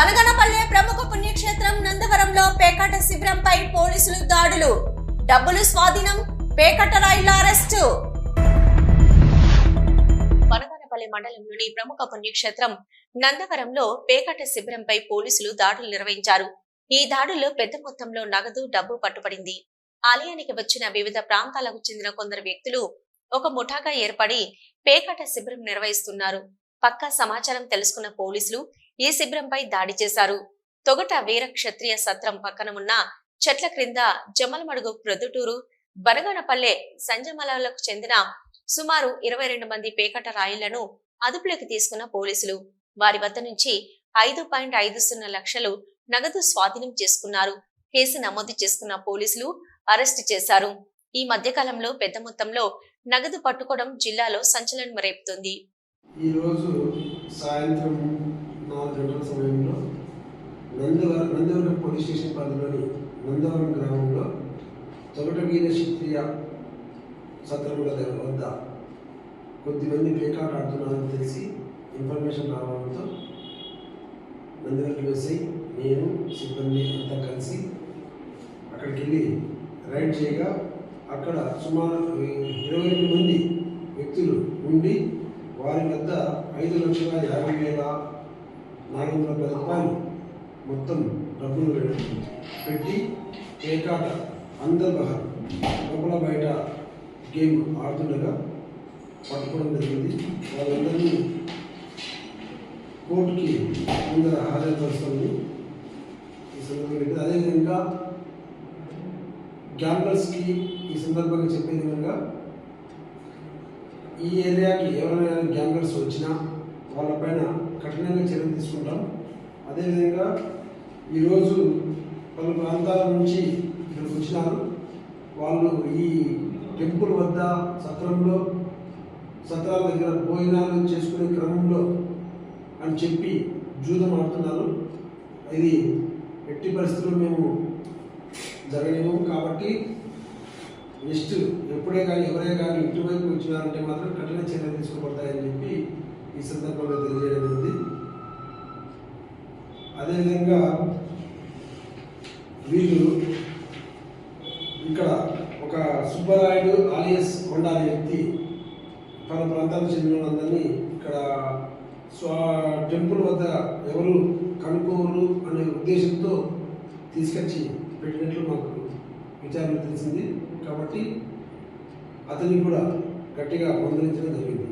బనగనపల్లె ప్రముఖ పుణ్యక్షేత్రం నందవరంలో పేకాట శిబిరంపై పోలీసులు దాడులు. డబ్బులు స్వాధీనం పేకట రాయిల అరెస్టు. బనగనపల్లి మండలంలోని ప్రముఖ పుణ్యక్షేత్రం నందవరంలో పేకట శిబిరంపై పోలీసులు దాడులు నిర్వహించారు. ఈ దాడుల్లో పెద్ద మొత్తంలో నగదు డబ్బు పట్టుబడింది. ఆలయానికి వచ్చిన వివిధ ప్రాంతాలకు చెందిన కొందరు వ్యక్తులు ఒక ముఠాగా ఏర్పడి పేకట శిబిరం నిర్వహిస్తున్నారు. పక్కా సమాచారం తెలుసుకున్న పోలీసులు ఈ శిబిరంపై దాడి చేశారు. తొగట వీర క్షత్రియ సత్రం పక్కన ఉన్న చెట్ల క్రింద జమలమడుగు ప్రొద్దుటూరు బరగనపల్లె సంజమలకు చెందిన సుమారు ఇరవై రెండు మంది పేకట రాయిలను అదుపులోకి తీసుకున్న పోలీసులు. వారి వద్ద నుంచి ఐదు పాయింట్ ఐదు సున్నా లక్షలు నగదు స్వాధీనం చేసుకున్నారు. కేసు నమోదు చేసుకున్న పోలీసులు అరెస్టు చేశారు. ఈ మధ్యకాలంలో పెద్ద మొత్తంలో నగదు పట్టుకోవడం జిల్లాలో సంచలనం రేపుతుంది. ఈరోజు సాయంత్రం నాలుగు గంటల సమయంలో నందవరం నందవరం పోలీస్ స్టేషన్ పరిధిలోని నందవరం గ్రామంలో తొగట వీర క్షత్రియ సత్రముల దగ్గర వద్ద కొద్దిమంది పేకాట ఆడుతున్నారని తెలిసి ఇన్ఫర్మేషన్ రావడంతో నందవరం వేసి నేను సిబ్బంది అంతా కలిసి అక్కడికి వెళ్ళి రైడ్ చేయగా అక్కడ సుమారు ఇరవై రెండు మంది వ్యక్తులు ఉండి వారి వద్ద ఐదు లక్షల యాభై వేల నాలుగు వందల పది రూపాయలు మొత్తం డబ్బులు పెట్టి ఏకాట అందర్బహర్ లోపల బయట గేమ్ ఆడుతుండగా పట్టుకోవడం జరిగింది. వాళ్ళందరినీ కోర్టుకి ముందర హాజరుపరుస్తుంది ఈ సందర్భంగా అదేవిధంగా గ్యాంబర్స్కి ఈ సందర్భంగా చెప్పే విధంగా ఈ ఏరియాకి ఎవరైనా గ్యాంగర్స్ వచ్చినా వాళ్ళపైన కఠినంగా చర్యలు తీసుకుంటాం. అదేవిధంగా ఈరోజు పలు ప్రాంతాల నుంచి ఇక్కడికి వచ్చినారు. వాళ్ళు ఈ టెంపుల్ వద్ద సత్రంలో సత్రాల దగ్గర భోజనాలు చేసుకునే క్రమంలో అని చెప్పి జూదం ఆడుతున్నారు. ఇది ఎట్టి పరిస్థితుల్లో మేము జరగలేము కాబట్టి నెక్స్ట్ ఎప్పుడే కానీ ఎవరే కానీ ఇటువైపు వచ్చినారంటే మాత్రం కఠిన చర్యలు తీసుకోబడతాయని చెప్పి ఈ సందర్భంగా తెలియజేయడం జరిగింది అదేవిధంగా వీళ్ళు ఇక్కడ ఒక సుబ్బరాయుడు ఆలియస్ కొండ అనే వ్యక్తి పలు ప్రాంతాలకు చెందిన వాళ్ళందరినీ ఇక్కడ స్వా టెంపుల్ వద్ద ఎవరు కనుక్కోరు అనే ఉద్దేశంతో తీసుకొచ్చి పెట్టినట్లు మాకు విచారణ తెలిసింది. కాబట్టి అతన్ని కూడా గట్టిగా మందలించడం జరిగింది.